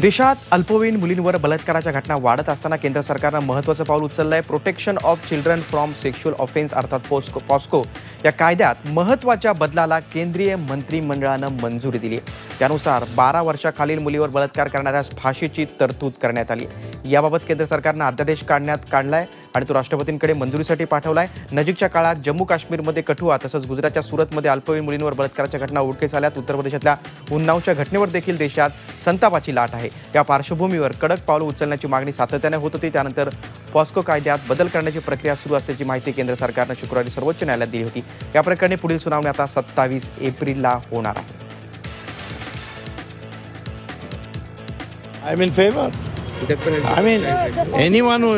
देशात अल्पवयीन मुलींवर बलात्काराच्या घटना वाढत असताना केंद्र सरकारनं महत्त्वाचं पाऊल उचललं आहे protection of children from sexual offence अर्थात पोस्को पॉस्को या कायद्यात महत्त्वाच्या बदलाला केंद्रीय मंत्रिमंडळानं मंजुरी दिली. आहे त्यानुसार बारा वर्षाखालील मुलीवर बलात्कार करणाऱ्यास फाशीची तरतूद करण्यात आली. याबाबत केंद्र सरकारनं अध्यादेश काढण्यात काढलाय. आणि तो राष्ट्रपतींकडे मंजुरीसाठी पाठवलाय. नजीकच्या काळात जम्मू काश्मीरमध्ये कठुआ तसंच गुजरातच्या सुरतमध्ये अल्पवयीन मुलींवर बलात्काराच्या घटना उडकीस आल्यात. उत्तर प्रदेशातल्या उन्नावच्या घटनेवर देखील देशात संतापाची लाट आहे. या पार्श्वभूमीवर कडक पावलं उचलण्याची मागणी सातत्याने होत होती. त्यानंतर पॉस्को कायद्यात बदल करण्याची प्रक्रिया सुरू असल्याची माहिती केंद्र सरकारनं शुक्रवारी सर्वोच्च न्यायालयात दिली होती. या प्रकरणी पुढील सुनावणी आता सत्तावीस एप्रिलला होणार आहे. I'm in favor. I mean, anyone who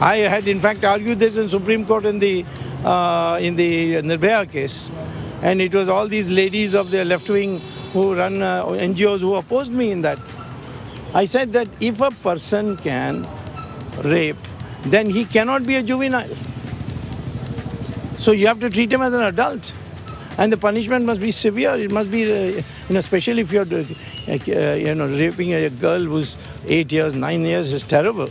I had in fact argued this in Supreme Court in the uh, in the Nirbhaya case, and it was all these ladies of the left wing who run uh, NGOs who opposed me in that. I said that if a person can rape, then he cannot be a juvenile. So you have to treat him as an adult. And the punishment must be severe. It must be, uh, you know, especially if you're, uh, you know, raping a girl who's eight years, nine years is terrible.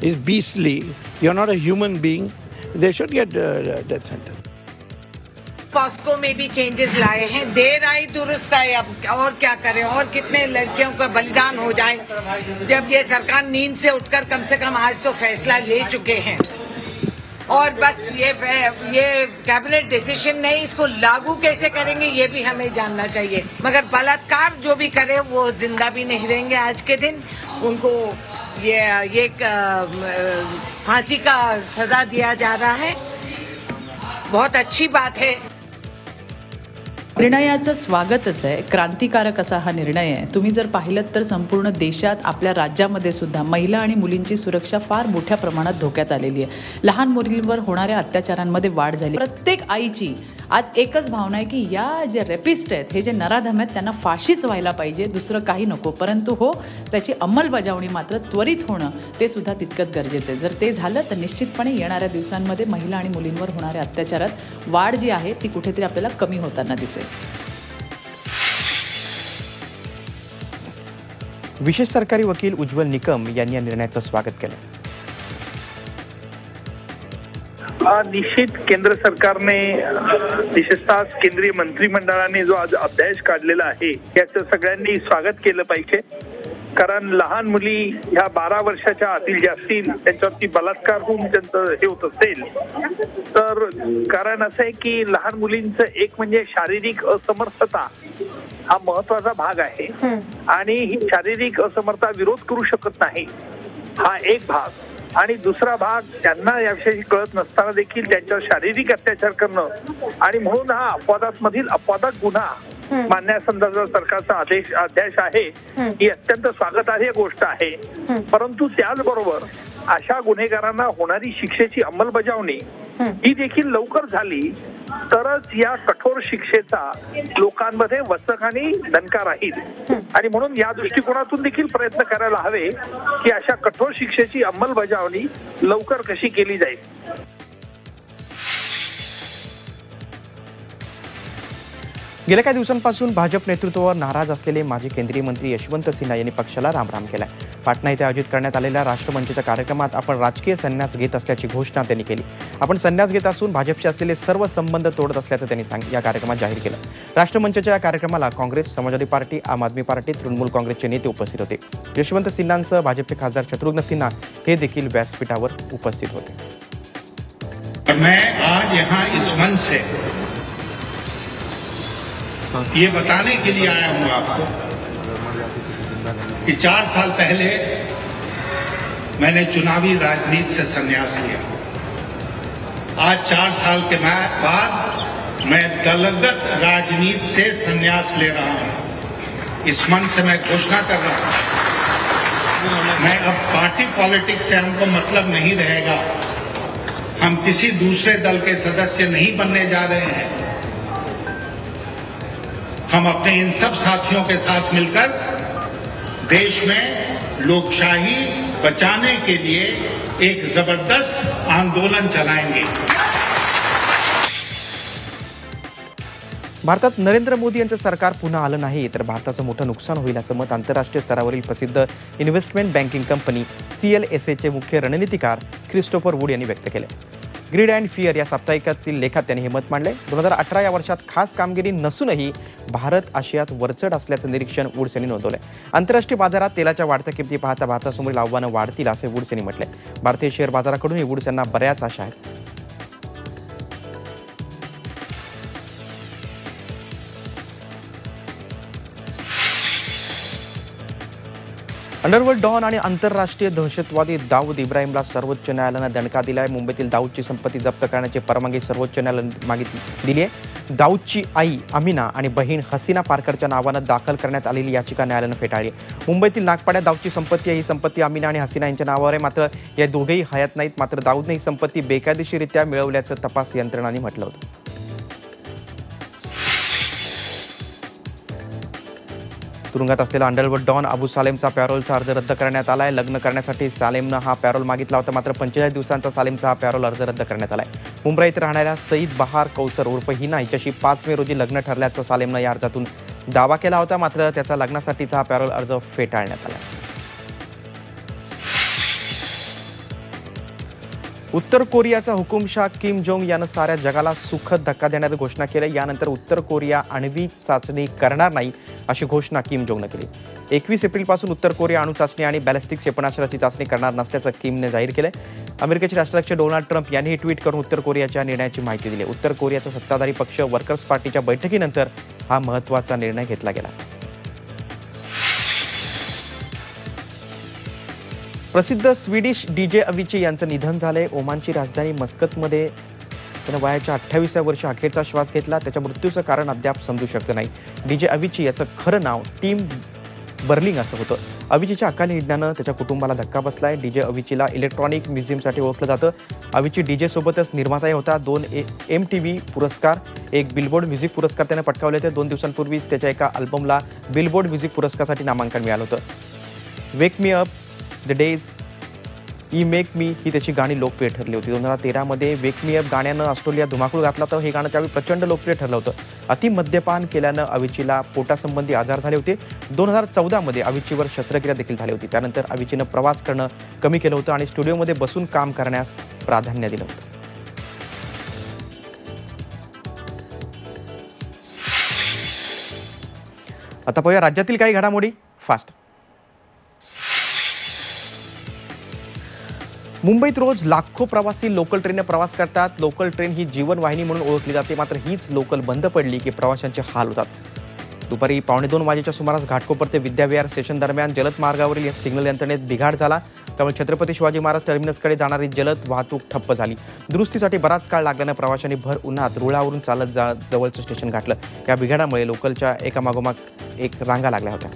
It's beastly. You're not a human being. They should get uh, death sentence. POCSO में भी changes लाए हैं। देर आई दुरुस्त आई। अब और क्या करें? और कितने लड़कियों का बलिदान हो जाए? जब ये सरकार नींद से उठकर कम से कम आज तो फैसला ले चुके हैं। और बस ये ये कैबिनेट डिसीज़न नहीं इसको लागू कैसे करेंगे ये भी हमें जानना चाहिए। मगर बलात्कार जो भी करे वो ज़िंदा भी नहीं रहेंगे आज के दिन। उनको ये ये फांसी का सजा दिया जा रहा है। बहुत अच्छी बात है। निर्णयाचं स्वागतच आहे. क्रांतिकारक असा हा निर्णय आहे. तुम्ही जर पाहिलं तर संपूर्ण देशात आपल्या राज्यामध्ये सुद्धा महिला आणि मुलींची सुरक्षा फार मोठ्या प्रमाणात धोक्यात आलेली आहे. लहान मुलींवर होणाऱ्या अत्याचारांमध्ये वाढ झाली. प्रत्येक आईची आज एकच भावना आहे की या जे रेपिस्ट आहेत हे जे नराधम आहेत त्यांना फाशीच व्हायला पाहिजे दुसरं काही नको. परंतु हो त्याची अंमलबजावणी मात्र त्वरित होणं ते सुद्धा तितकंच गरजेचं आहे. जर ते झालं तर निश्चितपणे येणाऱ्या दिवसांमध्ये महिला आणि मुलींवर होणाऱ्या अत्याचारात वाढ जी आहे ती कुठेतरी आपल्याला कमी होताना दिसेल. विशेष सरकारी वकील उज्ज्वल निकम यांनी या निर्णयाचं स्वागत केलं. निश्चित केंद्र सरकारने विशेषतः केंद्रीय मंत्रिमंडळाने जो आज अध्यादेश काढलेला आहे याचं सगळ्यांनी स्वागत केलं पाहिजे. कारण लहान मुली ह्या बारा वर्षाच्या आतील ज्या असतील त्यांच्यावरती बलात्कार होऊन त्यांचं हे होत असेल. तर कारण असं आहे की लहान मुलींचं एक म्हणजे शारीरिक असमर्थता हा महत्त्वाचा भाग आहे. आणि ही शारीरिक असमर्था विरोध करू शकत नाही. हा एक भाग. आणि दुसरा भाग त्यांना याविषयी कळत नसताना देखील त्यांच्यावर शारीरिक अत्याचार करणं. आणि म्हणून हा अपवादात मधील अपवादात गुन्हा मानण्यासंदर्भात सरकारचा आदेश अध्यादेश आहे ही. अत्यंत स्वागतार्ह गोष्ट आहे. परंतु त्याचबरोबर अशा गुन्हेगारांना होणारी शिक्षेची अंमलबजावणी ही. देखील लवकर झाली तरच या कठोर शिक्षेचा लोकांमध्ये वचक आणि दणका राहील. आणि म्हणून या दृष्टिकोनातून देखील प्रयत्न करायला हवे की अशा कठोर शिक्षेची अंमलबजावणी लवकर कशी केली जाईल. गेल्या काही दिवसांपासून भाजप नेतृत्वावर नाराज असलेले माजी केंद्रीय मंत्री यशवंत सिन्हा यांनी पक्षाला रामराम केला पाटणा इथे आयोजित करण्यात आलेल्या राष्ट्रमंचच्या कार्यक्रमात आपण राजकीय संन्यास घेत असल्याची घोषणा त्यांनी केली. आपण संन्यास घेत असून भाजपचे असलेले सर्व संबंध तोडत असल्याचं त्यांनी सांग या कार्यक्रमात जाहीर केलं. राष्ट्रमंचच्या या कार्यक्रमाला काँग्रेस समाजवादी पार्टी आम आदमी पार्टी तृणमूल काँग्रेसचे नेते उपस्थित होते. यशवंत सिन्हांसह भाजपचे खासदार शत्रुघ्न सिन्हा हे देखील व्यासपीठावर उपस्थित होते. मैं आज यहाँ इस मंच से ये बताने के लिए आया हूँ आपको कि चार साल पहले मैंने चुनावी राजनीति से संन्यास लिया। आज चार साल के बाद मैं दलगत राजनीति से संन्यास ले रहा हूँ। इस मन से मैं घोषणा कर रहा हूँ। मैं अब पार्टी पॉलिटिक्स से हमको मतलब नहीं रहेगा। हम किसी दूसरे दल के सदस्य नहीं बनने जा रहे हैं। हम अपने इन सब साथियों के साथ मिलकर देश में लोकशाही बचाने के लिए एक जबरदस्त आंदोलन चलाएंगे। भारतात नरेंद्र मोदी यांचं सरकार पुन्हा आलं नाही तर भारताचं मोठं नुकसान होईल असं मत आंतरराष्ट्रीय स्तरावरील प्रसिद्ध investment banking company C L S एचे मुख्य रणनीतिकार क्रिस्टोफर वूड यांनी व्यक्त केले ग्रीड अँड फिअर या साप्ताहिकातील लेखात त्यांनी हे मत मांडले दोन हजार अठरा या वर्षात खास कामगिरी नसूनही भारत आशियात वरचढ असल्याचं निरीक्षण वुड्स यांनी नोंदवलं आंतरराष्ट्रीय बाजारात तेलाच्या वाढत्या किमती पाहता भारतासमोरील आव्हानं वाढतील असे वुड्स यांनी म्हटले भारतीय शेअर बाजाराकडूनही वुड्स यांना बऱ्याच आशा आहेत. अंडरवर्ल्ड डॉन आणि आंतरराष्ट्रीय दहशतवादी दाऊद इब्राहिमला सर्वोच्च न्यायालयानं दणका दिला आहे मुंबईतील दाऊदची संपत्ती जप्त करण्याची परवानगी सर्वोच्च न्यायालयानं मागितली दिली आहे दाऊदची आई अमिना आणि बहीण हसीना पारकरच्या नावानं दाखल करण्यात आलेली याचिका न्यायालयानं फेटाळली. मुंबईतील नागपाड्यात दाऊदची संपत्ती आहे. ही संपत्ती अमिना आणि हसीना यांच्या नावावर आहे. मात्र या दोघेही हयात नाहीत. मात्र दाऊदने ही संपत्ती बेकायदेशीरित्या मिळवल्याचं तपास यंत्रणांनी म्हटलं होतं. तुरुंगात असलेला अंडरवर्ल्ड डॉन अबू सालेमचा पॅरोलचा अर्ज रद्द करण्यात आला आहे लग्न करण्यासाठी सालेमनं हा पॅरोल मागितला होता. मात्र पंचेचाळीस दिवसांचा सालेमचा हा पॅरोल अर्ज रद्द करण्यात आला आहे मुंबईत राहणाऱ्या सईद बहार कौसर उर्फ हिना हिच्याशी पाच मे रोजी लग्न ठरल्याचं सालेमनं या अर्जातून दावा केला होता. मात्र त्याचा लग्नासाठीचा हा पॅरोल अर्ज फेटाळण्यात आला उत्तर कोरियाचा हुकुमशाह किम जोंग यानं साऱ्या जगाला सुखद धक्का देणारी घोषणा केली. यानंतर उत्तर कोरिया आण्विक चाचणी करणार नाही अशी घोषणा किम जोंगनं केली. एकवीस एप्रिलपासून उत्तर कोरिया अणु चाचणी आणि बॅलिस्टिक क्षेपणास्त्राची चाचणी करणार नसल्याचं किमने जाहीर केलं अमेरिकेचे राष्ट्राध्यक्ष डोनाल्ड ट्रम्प यांनीही ट्विट करून उत्तर कोरियाच्या निर्णयाची माहिती दिली. उत्तर कोरियाचा सत्ताधारी पक्ष वर्कर्स पार्टीच्या बैठकीनंतर हा महत्त्वाचा निर्णय घेतला गेला. प्रसिद्ध स्वीडिश डीजे अविची यांचं निधन झालंय. ओमानची राजधानी मस्कतमध्ये त्यानं वयाच्या अठ्ठावीसव्या वर्षी अखेरचा श्वास घेतला. त्याच्या मृत्यूचं कारण अद्याप समजू शकलं नाही. डीजे अविची याचं खरं नाव टीम बर्लिंग असं होतं. अविचीच्या अकाली निधनानं त्याच्या कुटुंबाला धक्का बसलाय. डीजे अविचीला इलेक्ट्रॉनिक म्युझियमसाठी ओळखलं जातं. अविची डीजे सोबतच निर्माताही होता. दोन ए एम टी व्ही पुरस्कार एक बिलबोर्ड म्युझिक पुरस्कार त्यानं पटकावले होते. दोन दिवसांपूर्वीच त्याच्या एका अल्बमला बिलबोर्ड म्युझिक पुरस्कारासाठी नामांकन मिळालं होतं. Wake me up the days E make me ही त्याची गाणी लोकप्रिय ठरली होती. दोन हजार तेरामध्ये वेक मी अप गाण्यानं ऑस्ट्रेलिया धुमाकूळ घातला तर हे गाणं त्यावेळी प्रचंड लोकप्रिय ठरलं होतं. अति मद्यपान केल्यानं अविचीला पोटासंबंधी आजार झाले होते. दोन हजार चौदामध्ये अविचीवर शस्त्रक्रिया देखील झाली होती. त्यानंतर अविचीनं प्रवास करणं कमी केलं होतं आणि स्टुडिओमध्ये बसून काम करण्यास प्राधान्य दिलं होतं. आता पाहूया राज्यातील काही घडामोडी. फास्ट मुंबईत रोज लाखो प्रवासी लोकल ट्रेनने प्रवास करतात. लोकल ट्रेन ही जीवनवाहिनी म्हणून ओळखली जाते. मात्र हीच लोकल बंद पडली की प्रवाशांचे हाल होतात. दुपारी पावणे दोन वाजेच्या सुमारास घाटकोपर ते विद्याविहार स्टेशन दरम्यान जलद मार्गावरील या सिग्नल यंत्रणेत बिघाड झाला. त्यामुळे छत्रपती शिवाजी महाराज टर्मिनसकडे जाणारी जलद वाहतूक ठप्प झाली. दुरुस्तीसाठी बराच काळ लागल्यानं प्रवाशांनी भर उन्हात रुळावरून चालत जा जवळचं स्टेशन गाठलं. या बिघाडामुळे लोकलच्या एकामागोमाग एक रांगा लागल्या होत्या.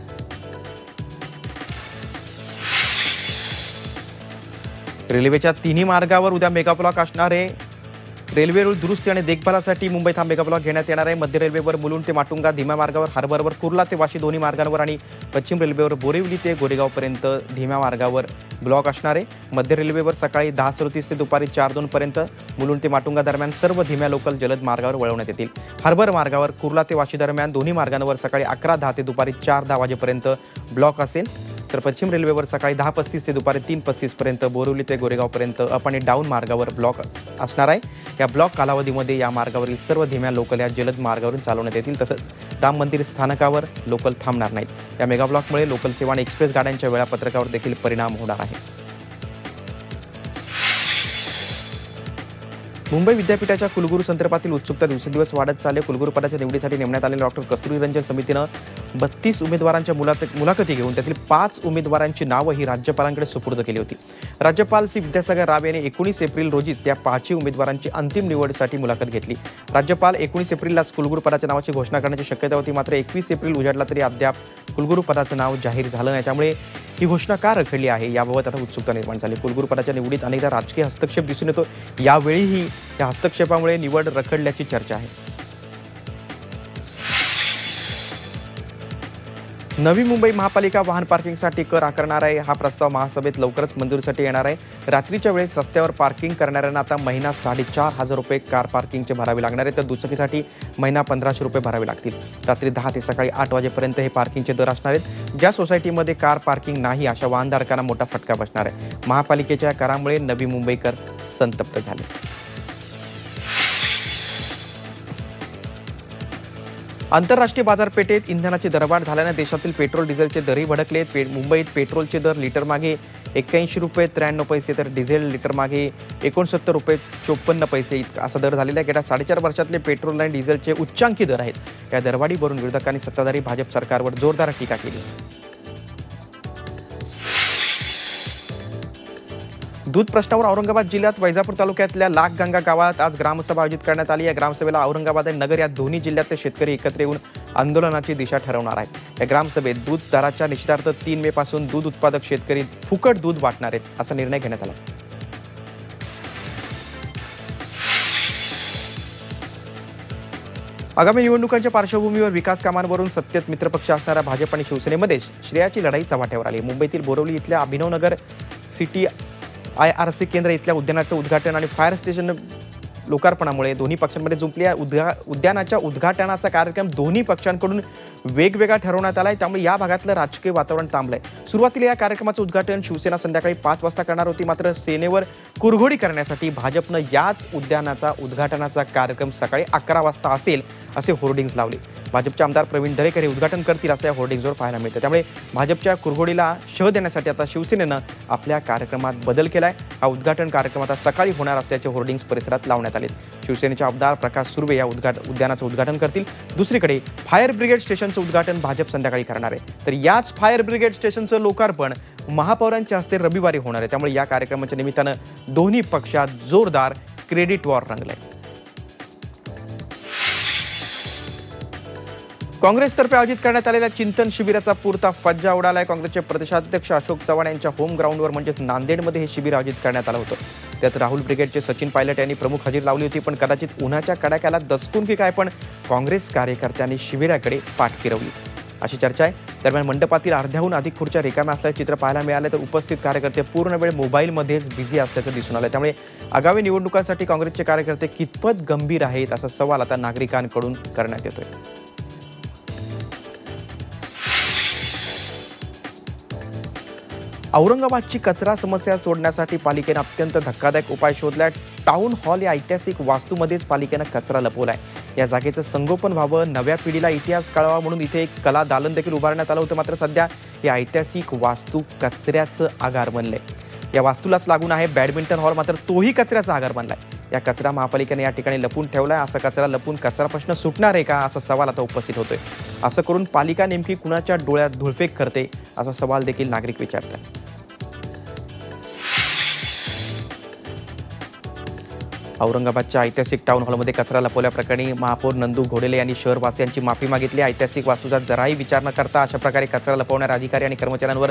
रेल्वेच्या तिन्ही मार्गावर उद्या मेगाब्लॉक असणार आहे. रेल्वे रूळ दुरुस्ती आणि देखभालासाठी मुंबईत हा मेगाब्लॉक घेण्यात येणार आहे. मध्य रेल्वेवर मुलुंड ते माटुंगा धीम्या मार्गावर हार्बरवर कुर्ला ते वाशी दोन्ही मार्गांवर आणि पश्चिम रेल्वेवर बोरिवली ते गोरेगावपर्यंत धीम्या मार्गावर ब्लॉक असणार आहे. मध्य रेल्वेवर सकाळी दहा सदतीस ते दुपारी चार दोनपर्यंत मुलुंड ते माटुंगा दरम्यान सर्व धीम्या लोकल जलद मार्गावर वळवण्यात येतील. हार्बर मार्गावर कुर्ला ते वाशी दरम्यान दोन्ही मार्गांवर सकाळी अकरा दहा ते दुपारी चार दहा वाजेपर्यंत ब्लॉक असेल. तर पश्चिम रेल्वेवर सकाळी दहा पस्तीस ते दुपारी तीन पस्तीसपर्यंत बोरिवली ते गोरेगावपर्यंत अप आणि डाऊन मार्गावर ब्लॉक असणार आहे. या ब्लॉक कालावधीमध्ये या मार्गावरील सर्व धीम्या लोकल या जलद मार्गावरून चालवण्यात येतील. तसंच राम मंदिर स्थानकावर लोकल थांबणार नाहीत. या मेगाब्लॉकमुळे लोकल सेवा आणि एक्सप्रेस गाड्यांच्या वेळापत्रकावर देखील परिणाम होणार आहे. मुंबई विद्यापीठाच्या कुलगुरू संदर्भातील उत्सुकता दिवसेंदिवस वाढत चालले कुलगुरूपदाच्या निवडीसाठी नेमण्यात आलेल्या डॉक्टर कस्तुरी रंजन समितीनं बत्तीस उमेदवारांच्या मुलाखती घेऊन त्यातील पाच उमेदवारांची नावं ही राज्यपालांकडे सुपूर्द केली होती. राज्यपाल सी. विद्यासागर राव यांनी एकोणीस एप्रिल रोजीच या पाचही उमेदवारांची अंतिम निवडीसाठी मुलाखत घेतली. राज्यपाल एकोणीस एप्रिललाच कुलगुरूपदाच्या नावाची घोषणा करण्याची शक्यता होती. मात्र एकवीस एप्रिल उजाडला तरी अद्याप कुलगुरूपदाचं नाव जाहीर झालं नाही. त्यामुळे ही घोषणा का रखडली आहे. याबाबत आता उत्सुकता निर्माण झाली. कुलगुरुपदाच्या निवडीत अनेकदा राजकीय हस्तक्षेप दिसून येतो. यावेळीही या हस्तक्षेपामुळे निवड रखडल्याची चर्चा आहे. नवी मुंबई महापालिका वाहन पार्किंगसाठी कर आकारणार आहे. हा प्रस्ताव महासभेत लवकरच मंजुरीसाठी येणार आहे. रात्रीच्या वेळेस रस्त्यावर पार्किंग करणाऱ्यांना आता महिना साडेचार हजार रुपये कार पार्किंगचे भरावे लागणार आहे. तर दुचाकीसाठी महिना पंधराशे रुपये भरावे लागतील. रात्री दहा ते सकाळी आठ वाजेपर्यंत हे पार्किंगचे दर असणार आहेत. ज्या सोसायटीमध्ये कार पार्किंग नाही अशा वाहनधारकांना मोठा फटका बसणार आहे. महापालिकेच्या करामुळे नवी मुंबईकर संतप्त झाले. आंतरराष्ट्रीय बाजारपेठेत इंधनाची दरवाढ झाल्यानं देशातील पेट्रोल डिझेलचे दरही भडकलेत पे मुंबईत पेट्रोलचे दर लिटर मागे एक्क्याऐंशी रुपये त्र्याण्णव पैसे तर डिझेल लिटर मागे एकोणसत्तर रुपये चोपन्न पैसे इतका असा दर झालेला आहे. गेल्या साडेचार वर्षातले पेट्रोल आणि डिझेलचे उच्चांकी दर आहेत. या दरवाढीवरून विरोधकांनी सत्ताधारी भाजप सरकारवर जोरदार टीका केली. दूध प्रश्नावर औरंगाबाद जिल्ह्यात वैजापूर तालुक्यातल्या लाख गंगा गावात आज ग्रामसभा आयोजित करण्यात आली. या ग्रामसभेला औरंगाबाद आणि नगर या दोन्ही जिल्ह्यातले शेतकरी एकत्र येऊन आंदोलनाची दिशा ठरवणार आहेत. या ग्रामसभेत दूध दराच्या निश्चितार्थ तीन मे पासून दूध उत्पादक शेतकरी फुकट दूध वाटणार आहेत असा निर्णय घेण्यात आला. आगामी निवडणुकांच्या पार्श्वभूमीवर विकास कामांवरून सत्तेत मित्रपक्ष असणाऱ्या भाजप आणि शिवसेनेमध्ये श्रेयाची लढाई चव्हाट्यावर आली. मुंबईतील बोरवली इथल्या Abhinavnagar city I R C केंद्र इथल्या उद्यानाचं उद्घाटन आणि फायर स्टेशन लोकार्पणामुळे दोन्ही पक्षांमध्ये जुंपली आहे. उद्घा उद्यानाच्या उद्घाटनाचा कार्यक्रम दोन्ही पक्षांकडून वेगवेगळा ठरवण्यात आला आहे त्यामुळे या भागातलं राजकीय वातावरण थांबलं आहे सुरुवातीला या कार्यक्रमाचं उद्घाटन शिवसेना संध्याकाळी पाच वाजता करणार होती. मात्र सेनेवर कुरघोडी करण्यासाठी भाजपनं याच उद्यानाचा उद्घाटनाचा कार्यक्रम सकाळी अकरा वाजता असेल. असे होर्डिंग्ज लावले. भाजपचे आमदार प्रवीण दरेकर हे उद्घाटन करतील असं या होर्डिंग्जवर पाहायला मिळतं. त्यामुळे भाजपच्या कुरघोडीला शह देण्यासाठी आता शिवसेनेनं आपल्या कार्यक्रमात बदल केला आहे हा उद्घाटन कार्यक्रम आता सकाळी होणार असल्याचे होर्डिंग्ज परिसरात लावण्यात आले शिवसेनेचे आमदार प्रकाश सुर्वे या उद्घाट उद्यानाचं उद्घाटन करतील. दुसरीकडे फायर ब्रिगेड स्टेशनचं उद्घाटन भाजप संध्याकाळी करणार आहे. तर याच फायर ब्रिगेड स्टेशनचं लोकार्पण महापौरांच्या हस्ते रविवारी होणार आहे. त्यामुळे या कार्यक्रमाच्या निमित्तानं दोन्ही पक्षात जोरदार क्रेडिट वॉर रंगलंय. काँग्रेसतर्फे आयोजित करण्यात आलेल्या चिंतन शिबिराचा पुरता फज्जा उडालाय. काँग्रेसचे प्रदेशाध्यक्ष अशोक चव्हाण यांच्या होम ग्राउंडवर म्हणजेच नांदेडमध्ये हे शिबिर आयोजित करण्यात आलं होतं. त्यात राहुल ब्रिगेडचे सचिन पायलट यांनी प्रमुख हजेरी लावली होती पण कदाचित उन्हाच्या कडाक्याला दचकून की काय पण काँग्रेस कार्यकर्त्यांनी शिबिराकडे पाठ फिरवली. अशी चर्चा आहे. दरम्यान मंडपातील अर्ध्याहून अधिक खुर्च्या रिकाम्या असल्याचे चित्र पाहायला मिळालं तर उपस्थित कार्यकर्ते पूर्ण वेळ मोबाईलमध्येच बिझी असल्याचं दिसून आलं. त्यामुळे आगामी निवडणुकांसाठी काँग्रेसचे कार्यकर्ते कितपत गंभीर आहेत असा सवाल आता नागरिकांकडून करण्यात येतोय. औरंगाबादची कचरा समस्या सोडण्यासाठी पालिकेनं अत्यंत धक्कादायक उपाय शोधलाय. टाऊन हॉल या ऐतिहासिक वास्तूमध्येच पालिकेनं कचरा लपवलाय. या जागेचं संगोपन व्हावं नव्या पिढीला इतिहास कळावा म्हणून इथे एक कला दालन देखील उभारण्यात आलं होतं. मात्र सध्या हे ऐतिहासिक वास्तू कचऱ्याचं आगार बनलंय. या वास्तूलाच लागून आहे बॅडमिंटन हॉल. मात्र तोही कचऱ्याचा आगार बनलाय. या कचरा महापालिकेने या ठिकाणी लपून ठेवलाय. असा कचरा लपून कचरा प्रश्न सुटणार आहे का असा सवाल आता उपस्थित होतोय. असं करून पालिका नेमकी कुणाच्या डोळ्यात धुळफेक करते असा सवाल देखील नागरिक विचारतात. औरंगाबादच्या ऐतिहासिक टाऊन हॉलमध्ये कचरा लपवल्याप्रकरणी महापौर नंदू घोडेले यांनी शहरवासियांची माफी मागितली. ऐतिहासिक वास्तूचा जराही विचार न करता अशा प्रकारे कचरा लपवणाऱ्या अधिकारी आणि कर्मचाऱ्यांवर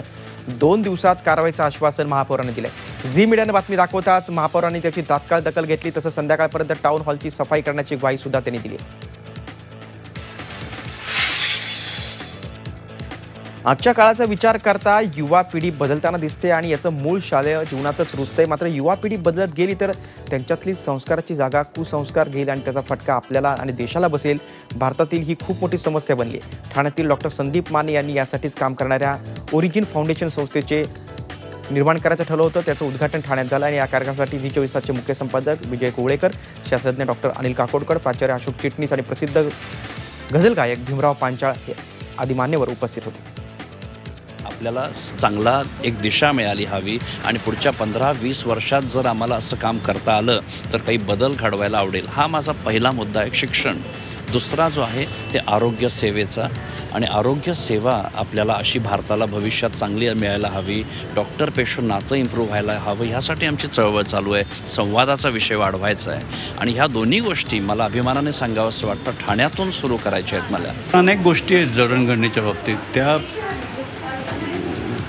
दोन दिवसात कारवाईचं आश्वासन महापौरांनी दिलं झी मीडियानं बातमी दाखवताच महापौरांनी त्याची तात्काळ दखल घेतली तसं संध्याकाळपर्यंत टाऊन हॉलची सफाई करण्याची ग्वाही सुद्धा त्यांनी दिली आजच्या काळाचा विचार करता युवा पिढी बदलताना दिसते आणि याचं मूळ शालेय जीवनातच रुजतंय. मात्र युवा पिढी बदलत गेली तर त्यांच्यातली संस्काराची जागा कुसंस्कार घेईल आणि त्याचा फटका आपल्याला आणि देशाला बसेल. भारतातील ही खूप मोठी समस्या बनली ठाण्यातील डॉक्टर संदीप माने यांनी यासाठीच काम करणाऱ्या ओरिजिन फाउंडेशन संस्थेचे निर्माण करायचं ठरलं होतं. त्याचं उद्घाटन ठाण्यात झालं आणि या कार्यक्रमासाठी जी चोवीस तासचे मुख्य संपादक विजय कोवळेकर शास्त्रज्ञ डॉक्टर अनिल काकोडकर प्राचार्य अशोक चिटणीस आणि प्रसिद्ध गझल गायक भीमराव पांचाळ हे आदी मान्यवर उपस्थित होते. आपल्याला चांगला एक दिशा मिळाली हवी आणि पुढच्या पंधरा वीस वर्षात जर आम्हाला असं काम करता आलं तर काही बदल घडवायला आवडेल. हा माझा पहिला मुद्दा आहे शिक्षण. दुसरा जो आहे ते आरोग्य सेवेचा. आणि आरोग्य सेवा आपल्याला अशी भारताला भविष्यात चांगली मिळायला हवी. डॉक्टर पेशंट नातं इम्प्रूव्ह व्हायला हवं ह्यासाठी आमची चळवळ चालू आहे. संवादाचा विषय वाढवायचा आहे. आणि ह्या दोन्ही गोष्टी मला अभिमानाने सांगावं असं वाटतं ठाण्यातून सुरू करायच्या आहेत मला. अनेक गोष्टी आहेत जडणघडणीच्या बाबतीत. त्या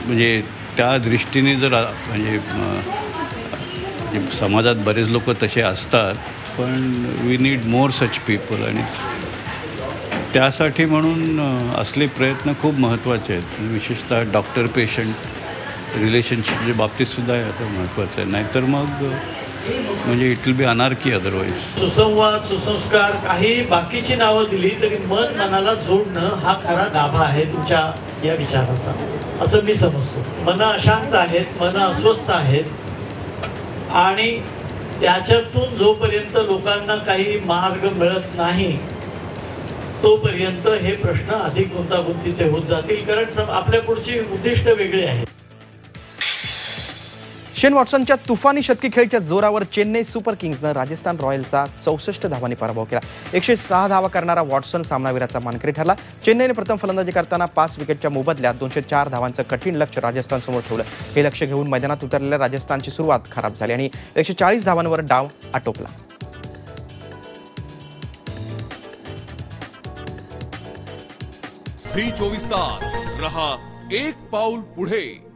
म्हणजे त्या दृष्टीने जर म्हणजे, म्हणजे समाजात बरेच लोक तसे असतात पण we need more such people आणि त्यासाठी म्हणून असले प्रयत्न खूप महत्त्वाचे आहेत. विशेषतः डॉक्टर पेशंट रिलेशनशिपच्या बाबतीतसुद्धा हे असं महत्त्वाचं आहे. नाहीतर मग म्हणजे it will be anarchy otherwise सुसंवाद सुसंस्कार काही बाकीची नावं दिली तरी मन मनाला जोडणं हा खरा गाभा आहे तुमच्या या विचाराचा. असं मी समजतो. मन अशांत आहेत मन अस्वस्थ आहेत. आणि त्याच्यातून जोपर्यंत लोकांना काही मार्ग मिळत नाही तोपर्यंत हे प्रश्न अधिक गुंतागुंतीचे होत जातील. कारण आपल्या पुढची उद्दिष्ट वेगळी आहेत. शेन वॉटसनच्या तुफानी शतकी खेळच्या जोरावर चेन्नई सुपर किंग्सनं राजस्थान रॉयल्सचा चौसष्ट धावांनी पराभव केला. एकशे सहा धावा करणारा वॉटसन सामनावीराचा मानकरी ठरला. चेन्नईने प्रथम फलंदाजी करताना पाच विकेटच्या मोबदल्यात दोनशे चार धावांचं कठीण लक्ष राजस्थानसमोर ठेवलं. हे लक्ष घेऊन मैदानात उतरलेल्या राजस्थानची सुरुवात खराब झाली आणि एकशे चाळीस धावांवर डाव आटोपला. फ्री चोवीस तास रहा एक पाऊल पुढे.